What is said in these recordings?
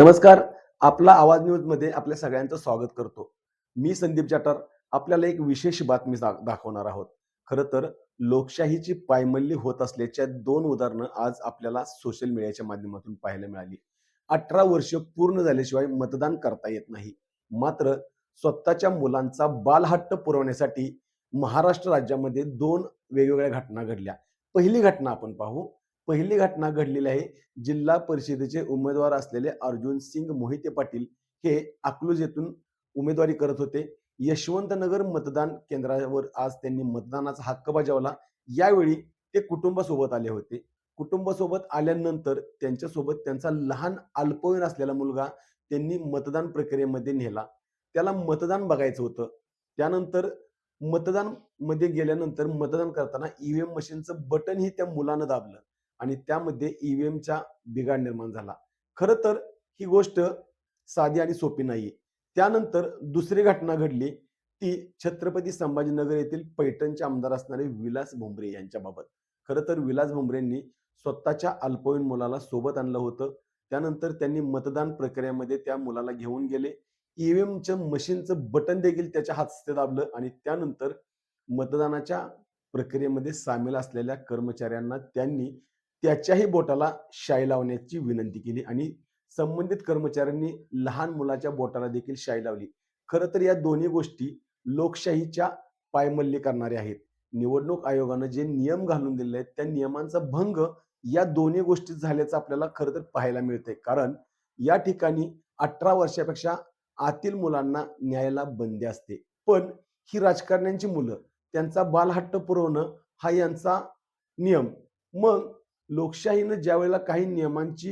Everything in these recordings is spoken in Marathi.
नमस्कार आपला आवाज न्यूजमध्ये आपल्या सगळ्यांचं स्वागत करतो. मी संदीप जाटर आपल्याला एक विशेष बातमी दाखवणार आहोत. खरं तर लोकशाहीची पायमल्ली होत असल्याच्या दोन उदाहरणं आज आपल्याला सोशल मीडियाच्या माध्यमातून पाहायला मिळाली. अठरा वर्ष पूर्ण झाल्याशिवाय मतदान करता येत नाही. मात्र स्वतःच्या मुलांचा बालहट्ट पुरवण्यासाठी महाराष्ट्र राज्यामध्ये दोन वेगवेगळ्या घटना घडल्या. पहिली घटना आपण पाहू. पहिली घटना घडलेली आहे. जिल्हा परिषदेचे उमेदवार असलेले अर्जुन सिंग मोहिते पाटील हे अकलूज येथून उमेदवारी करत होते. यशवंतनगर मतदान केंद्रावर आज त्यांनी मतदानाचा हक्क बजावला. यावेळी ते कुटुंबासोबत आले होते. कुटुंबासोबत आल्यानंतर त्यांच्यासोबत त्यांचा लहान अल्पवयीन असलेला मुलगा त्यांनी मतदान प्रक्रियेमध्ये नेला. त्याला मतदान बघायचं होतं. त्यानंतर मतदानमध्ये गेल्यानंतर मतदान करताना ईव्हीएम मशीनचं बटनही त्या मुलानं दाबलं. आणि त्यामध्ये ईव्हीएमचा बिघाड निर्माण झाला. खरं तर ही गोष्ट साधी आणि सोपी नाही त्यानंतर दुसरी घटना घडली. ती छत्रपती संभाजीनगर येथील पैठणचे आमदार असणारे विलास भोंबरे यांच्या बाबत खरं तर विलास भोंबरेंनी स्वतःच्या अल्पवयीन मुलाला सोबत आणलं होतं. त्यानंतर त्यांनी मतदान प्रक्रियेमध्ये त्या मुलाला घेऊन गेले. ईव्हीएमचं मशीनचं बटन देखील त्याच्या हातस्ते दाबलं आणि त्यानंतर मतदानाच्या प्रक्रियेमध्ये सामील असलेल्या कर्मचाऱ्यांना त्यांनी त्याच्याही बोटाला शाई लावण्याची विनंती केली आणि संबंधित कर्मचाऱ्यांनी लहान मुलाच्या बोटाला देखील शाई लावली. खरं तर या दोन्ही गोष्टी लोकशाहीच्या पायमल्ली करणाऱ्या आहेत. निवडणूक आयोगानं जे नियम घालून दिले आहेत त्या नियमांचा भंग या दोन्ही गोष्टी झाल्याचं आपल्याला खरं तर पाहायला मिळतंय. कारण या ठिकाणी अठरा वर्षापेक्षा आतील मुलांना न्यायाला बंदी असते. पण ही राजकारण्यांची मुलं त्यांचा बालहट्ट पुरवणं हा यांचा नियम. मग लोकशाहीनं ज्या वेळेला काही नियमांची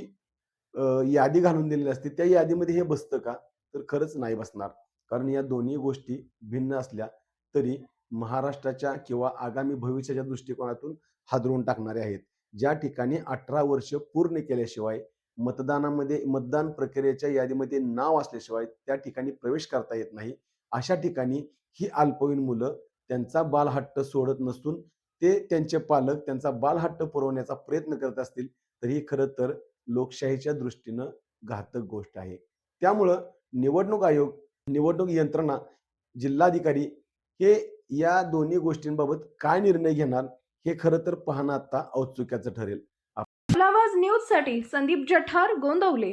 यादी घालून दिलेली असते त्या यादीमध्ये हे बसतं का? तर खरंच नाही बसणार. कारण या दोन्ही गोष्टी भिन्न असल्या तरी महाराष्ट्राच्या किंवा आगामी भविष्याच्या दृष्टिकोनातून हादरवून टाकणारे आहेत. ज्या ठिकाणी अठरा वर्ष पूर्ण केल्याशिवाय मतदानामध्ये मतदान प्रक्रियेच्या यादीमध्ये नाव असल्याशिवाय त्या ठिकाणी प्रवेश करता येत नाही अशा ठिकाणी ही अल्पवयीन मुलं त्यांचा बालहट्ट सोडत नसून ते त्यांचे पालक त्यांचा बालहट्ट पुरवण्याचा प्रयत्न करत असतील तर ही खरं तर लोकशाहीच्या दृष्टीनं घातक गोष्ट आहे. त्यामुळं निवडणूक आयोग निवडणूक यंत्रणा जिल्हाधिकारी हे या दोन्ही गोष्टींबाबत काय निर्णय घेणार हे खरं तर पाहणं आता औत्सुक्याचं ठरेल. आपला आवाज न्यूजसाठी संदीप जठार गोंदवले.